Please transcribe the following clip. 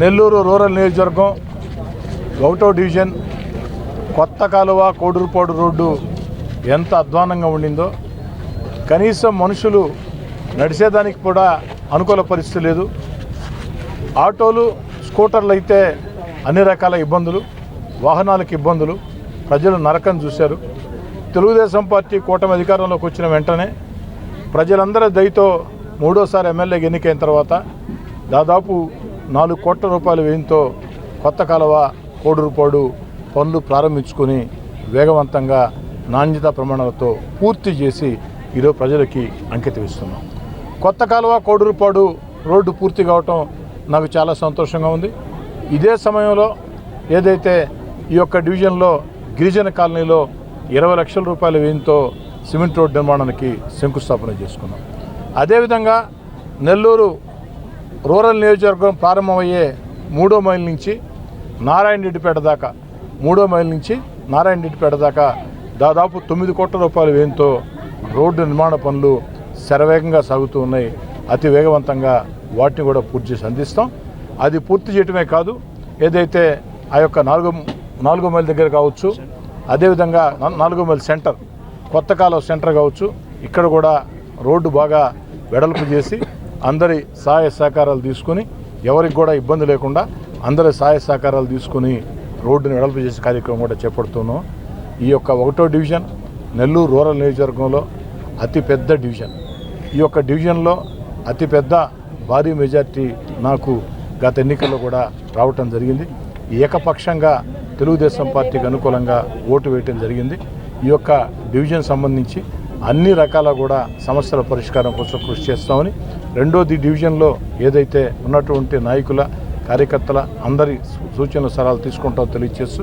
Nellore rural నియోజకవర్గం ఒకటో division కొత్త కాలువ కోడూరుపాడు రోడ్డు ఎంత అధ్వానంగా ఉండిందో కనీసం మనుషులు నడిచేదానికి కూడా అనుకూల పరిస్థితి లేదు. ఆటోలు స్కూటర్లు అయితే అన్ని రకాల ఇబ్బందులు వాహనాలకు ఇబ్బందులు ప్రజలు నరకం చూశారు. తెలుగుదేశం పార్టీ కూటమి అధికారంలోకి వచ్చిన వెంటనే ప్రజలందరి దయతో మూడోసారి ఎమ్మెల్యేకి ఎన్నికైన తర్వాత దాదాపు నాలుగు కోట్ల రూపాయల వ్యయంతో కొత్త కాలువ కోడురుపాడు పనులు ప్రారంభించుకొని వేగవంతంగా నాణ్యతా ప్రమాణాలతో పూర్తి చేసి ఈరోజు ప్రజలకి అంకితం ఇస్తున్నాం. కొత్త కాలువ కోడూరుపాడు రోడ్డు పూర్తి కావటం నాకు చాలా సంతోషంగా ఉంది. ఇదే సమయంలో ఏదైతే ఈ యొక్క డివిజన్లో గిరిజన కాలనీలో ఇరవై లక్షల రూపాయల వ్యయంతో సిమెంట్ రోడ్డు నిర్మాణానికి శంకుస్థాపన చేసుకున్నాం. అదేవిధంగా నెల్లూరు రూరల్ నియోజకవర్గం ప్రారంభమయ్యే మూడో మైల్ నుంచి నారాయణ రెడ్డిపేట దాకా మూడో మైల్ నుంచి నారాయణ రెడ్డిపేట దాకా దాదాపు తొమ్మిది కోట్ల రూపాయల వ్యయంతో రోడ్డు నిర్మాణ పనులు శరవేగంగా సాగుతూ ఉన్నాయి. అతి వేగవంతంగా వాటిని కూడా పూర్తి చేసి అందిస్తాం. అది పూర్తి చేయటమే కాదు ఏదైతే ఆ యొక్క నాలుగో నాలుగో మైల్ దగ్గర కావచ్చు అదేవిధంగా నాలుగో మైల్ సెంటర్ కొత్త కాలం సెంటర్ కావచ్చు ఇక్కడ కూడా రోడ్డు బాగా వెడల్పు చేసి అందరి సహాయ సహకారాలు తీసుకుని ఎవరికి కూడా ఇబ్బంది లేకుండా అందరి సహాయ సహకారాలు తీసుకుని రోడ్డుని వెడల్పు చేసే కార్యక్రమం కూడా చేపడుతున్నాం. ఈ యొక్క ఒకటో డివిజన్ నెల్లూరు రూరల్ నియోజకవర్గంలో అతిపెద్ద డివిజన్. ఈ యొక్క డివిజన్లో అతిపెద్ద భారీ మెజార్టీ నాకు గత ఎన్నికల్లో కూడా రావటం జరిగింది. ఏకపక్షంగా తెలుగుదేశం పార్టీకి అనుకూలంగా ఓటు వేయటం జరిగింది. ఈ యొక్క డివిజన్ సంబంధించి అన్ని రకాల కూడా సమస్యల పరిష్కారం కోసం కృషి చేస్తామని రెండోది డివిజన్లో ఏదైతే ఉన్నటువంటి నాయకుల కార్యకర్తల అందరి సూచనలు సలహాలు తీసుకుంటామో తెలియజేస్తూ